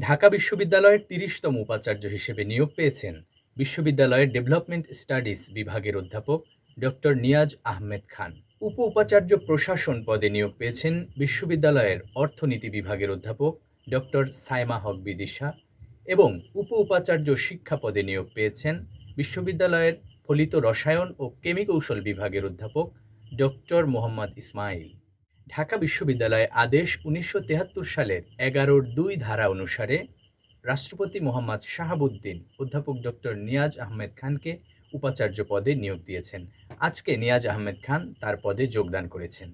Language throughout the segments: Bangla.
ঢাকা বিশ্ববিদ্যালয়ের তিরিশতম উপাচার্য হিসেবে নিয়োগ পেয়েছেন বিশ্ববিদ্যালয়ের ডেভেলপমেন্ট স্টাডিজ বিভাগের অধ্যাপক ডক্টর নিয়াজ আহমেদ খান। উপ উপাচার্য প্রশাসন পদে নিয়োগ পেয়েছেন বিশ্ববিদ্যালয়ের অর্থনীতি বিভাগের অধ্যাপক ডক্টর সাইমা হক বিদিশা এবং উপ উপাচার্য শিক্ষা পদে নিয়োগ পেয়েছেন বিশ্ববিদ্যালয়ের ফলিত রসায়ন ও কেমিকৌশল বিভাগের অধ্যাপক ডক্টর মোহাম্মদ ইসমাইল। ঢাকা বিশ্ববিদ্যালয়ে আদেশ উনিশশো সালের এগারোর দুই ধারা অনুসারে রাষ্ট্রপতি মোহাম্মদ শাহাবুদ্দিন, অধ্যাপক ডক্টর নিয়াজ আহমেদ খানকে উপাচার্য পদে নিয়োগ দিয়েছেন। আজকে নিয়াজ আহমেদ খান তার পদে যোগদান করেছেন।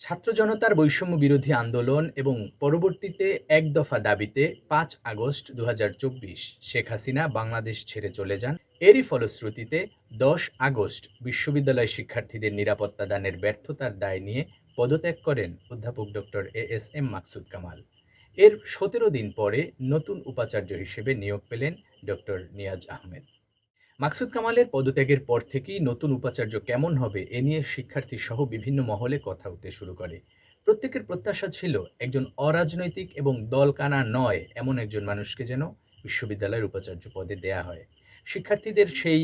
ছাত্র জনতার বৈষম্য বিরোধী আন্দোলন এবং পরবর্তীতে এক দফা দাবিতে পাঁচ আগস্ট দু হাজার চব্বিশ শেখ হাসিনা বাংলাদেশ ছেড়ে চলে যান। এরই ফলশ্রুতিতে দশ আগস্ট বিশ্ববিদ্যালয় শিক্ষার্থীদের নিরাপত্তা দানের ব্যর্থতার দায় নিয়ে পদত্যাগ করেন অধ্যাপক doctor A S M Maksud Kamal. এর সতেরো দিন পরে নতুন উপাচার্য হিসেবে নিয়োগ পেলেন ডক্টর নিয়াজ আহমেদ। মাকসুদ কামালের পদত্যাগের পর থেকেই নতুন উপাচার্য কেমন হবে এ নিয়ে শিক্ষার্থী সহ বিভিন্ন মহলে কথা উঠতে শুরু করে। প্রত্যেকের প্রত্যাশা ছিল একজন অরাজনৈতিক এবং দলকানা নয় এমন একজন মানুষকে যেন বিশ্ববিদ্যালয়ের উপাচার্য পদে দেয়া হয়। শিক্ষার্থীদের সেই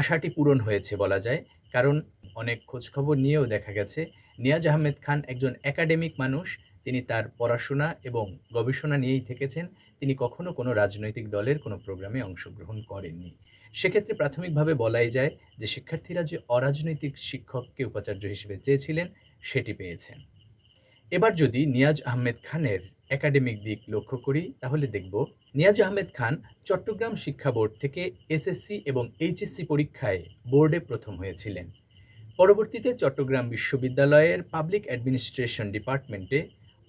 আশাটি পূরণ হয়েছে বলা যায়, কারণ অনেক খোঁজখবর নিয়েও দেখা গেছে নিয়াজ আহমেদ খান একজন একাডেমিক মানুষ। তিনি তার পড়াশোনা এবং গবেষণা নিয়েই থেকেছেন। তিনি কখনো কোনো রাজনৈতিক দলের কোনো প্রোগ্রামে অংশগ্রহণ করেননি। সেক্ষেত্রে প্রাথমিকভাবে বলাই যায় যে শিক্ষার্থীরা যে অরাজনৈতিক শিক্ষককে উপাচার্য হিসেবে চেয়েছিলেন, সেটি পেয়েছেন। এবার যদি নিয়াজ আহমেদ খানের একাডেমিক দিক লক্ষ্য করি, তাহলে দেখব নিয়াজ আহমেদ খান চট্টগ্রাম শিক্ষা বোর্ড থেকে এসএসসি এবং এইচএসসি পরীক্ষায় বোর্ডে প্রথম হয়েছিলেন। পরবর্তীতে চট্টগ্রাম বিশ্ববিদ্যালয়ের পাবলিক অ্যাডমিনিস্ট্রেশন ডিপার্টমেন্টে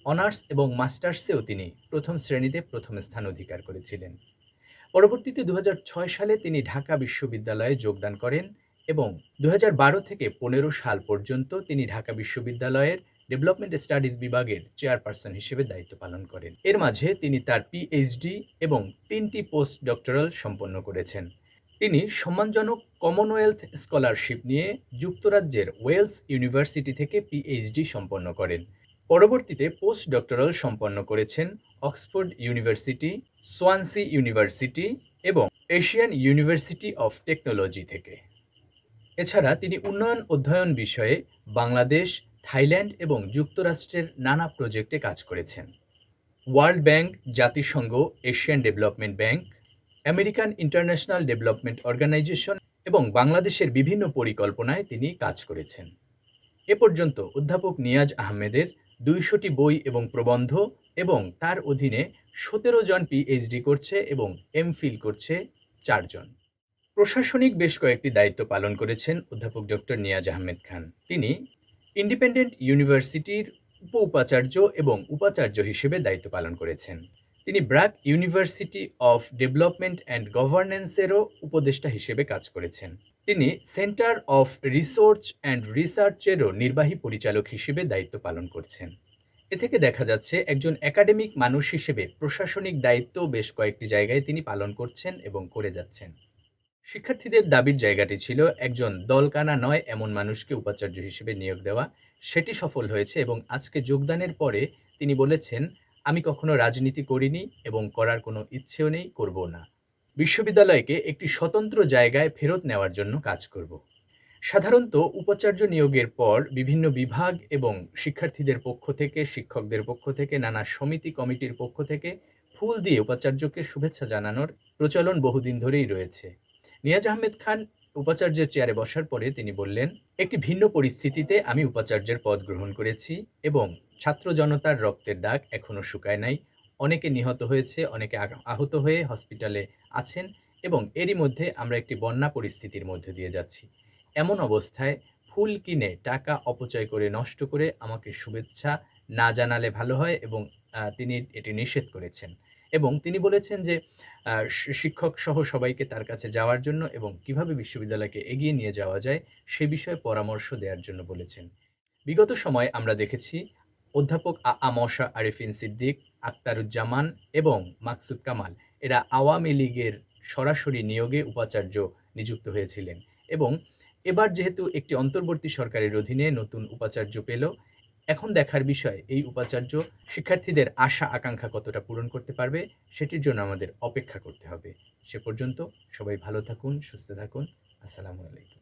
অনার্স এবং মাস্টার্সেও তিনি প্রথম শ্রেণীতে প্রথম স্থান অধিকার করেছিলেন। পরবর্তীতে দু হাজার ছয় সালে তিনি ঢাকা বিশ্ববিদ্যালয়ে যোগদান করেন এবং দু হাজার বারো থেকে পনেরো সাল পর্যন্ত তিনি ঢাকা বিশ্ববিদ্যালয়ের ডেভেলপমেন্ট স্টাডিজ বিভাগের চেয়ারপারসন হিসেবে দায়িত্ব পালন করেন। এর মাঝে তিনি তার পিএইচডি এবং তিনটি পোস্ট ডক্টরাল সম্পন্ন করেছেন। তিনি সম্মানজনক কমনওয়েলথ স্কলারশিপ নিয়ে যুক্তরাজ্যের ওয়েলস ইউনিভার্সিটি থেকে পিএইচডি সম্পন্ন করেন। পরবর্তীতে পোস্ট ডক্টরাল সম্পন্ন করেছেন অক্সফোর্ড ইউনিভার্সিটি সোয়ানসি ইউনিভার্সিটি এবং এশিয়ান ইউনিভার্সিটি অফ টেকনোলজি থেকে। এছাড়া তিনি উন্নয়ন অধ্যয়ন বিষয়ে বাংলাদেশ, থাইল্যান্ড এবং যুক্তরাষ্ট্রের নানা প্রজেক্টে কাজ করেছেন। ওয়ার্ল্ড ব্যাংক জাতিসংঘ Asian development bank American international development organisation এবং বাংলাদেশের বিভিন্ন পরিকল্পনায় তিনি কাজ করেছেন। এ পর্যন্ত অধ্যাপক নিয়াজ আহমেদের দুইশোটি বই এবং প্রবন্ধ এবং তার অধীনে সতেরো জন পিএইচডি করছে এবং এমফিল করছে চারজন প্রশাসনিক বেশ কয়েকটি দায়িত্ব পালন করেছেন অধ্যাপক ডক্টর নিয়াজ আহমেদ খান। তিনি ইন্ডিপেন্ডেন্ট ইউনিভার্সিটির উপ উপাচার্য এবং উপাচার্য হিসেবে দায়িত্ব পালন করেছেন। তিনি BRAC university of development and গভর্নেন্সেরও উপদেষ্টা হিসেবে কাজ করেছেন। তিনি সেন্টার অফ রিসার্চ অ্যান্ড রিসার্চেরও নির্বাহী পরিচালক হিসেবে দায়িত্ব পালন করছেন। এ থেকে দেখা যাচ্ছে, একজন একাডেমিক মানুষ হিসেবে প্রশাসনিক দায়িত্ব বেশ কয়েকটি জায়গায় তিনি পালন করছেন এবং করে যাচ্ছেন। শিক্ষার্থীদের দাবির জায়গাটি ছিল, একজন দলকানা নয় এমন মানুষকে উপাচার্য হিসেবে নিয়োগ দেওয়া। সেটি সফল হয়েছে এবং আজকে যোগদানের পরে তিনি বলেছেন আমি কখনো রাজনীতি করিনি এবং করার কোনো ইচ্ছেও নেই করব না। বিশ্ববিদ্যালয়কে একটি স্বতন্ত্র জায়গায় ফেরত নেওয়ার জন্য কাজ করব। সাধারণত উপাচার্য নিয়োগের পর বিভিন্ন বিভাগ এবং শিক্ষার্থীদের পক্ষ থেকে, শিক্ষকদের পক্ষ থেকে, নানা সমিতি কমিটির পক্ষ থেকে ফুল দিয়ে উপাচার্যকে শুভেচ্ছা জানানোর প্রচলন বহুদিন ধরেই রয়েছে। নিয়াজ আহমেদ খান উপাচার্যের চেয়ারে বসার পরে তিনি বললেন, একটি ভিন্ন পরিস্থিতিতে আমি উপাচার্যের পদ গ্রহণ করেছি এবং ছাত্র জনতার রক্তের দাগ এখনও শুকায় নাই। অনেকে নিহত হয়েছে, অনেকে আহত হয়ে হসপিটালে আছেন এবং এরই মধ্যে আমরা একটি বন্যা পরিস্থিতির মধ্যে দিয়ে যাচ্ছি। এমন অবস্থায় ফুল কিনে টাকা অপচয় করে নষ্ট করে আমাকে শুভেচ্ছা না জানালে ভালো হয় এবং তিনি এটি নিষেধ করেছেন। এবং তিনি বলেছেন যে শিক্ষক সহ সবাইকে তার কাছে যাওয়ার জন্য এবং কীভাবে বিশ্ববিদ্যালয়কে এগিয়ে নিয়ে যাওয়া যায় সে বিষয়ে পরামর্শ দেওয়ার জন্য বলেছেন। বিগত সময়ে আমরা দেখেছি অধ্যাপক আমশা আরিফিন সিদ্দিক, আক্তারুজ্জামান এবং মাকসুদ কামাল। এরা আওয়ামী লীগের সরাসরি নিয়োগে উপাচার্য নিযুক্ত হয়েছিলেন এবং এবার যেহেতু একটি অন্তর্বর্তী সরকারের অধীনে নতুন উপাচার্য পেল, এখন দেখার বিষয় এই উপাচার্য শিক্ষার্থীদের আশা আকাঙ্ক্ষা কতটা পূরণ করতে পারবে সেটির জন্য আমাদের অপেক্ষা করতে হবে। সে পর্যন্ত সবাই ভালো থাকুন, সুস্থ থাকুন। আসসালামু আলাইকুম।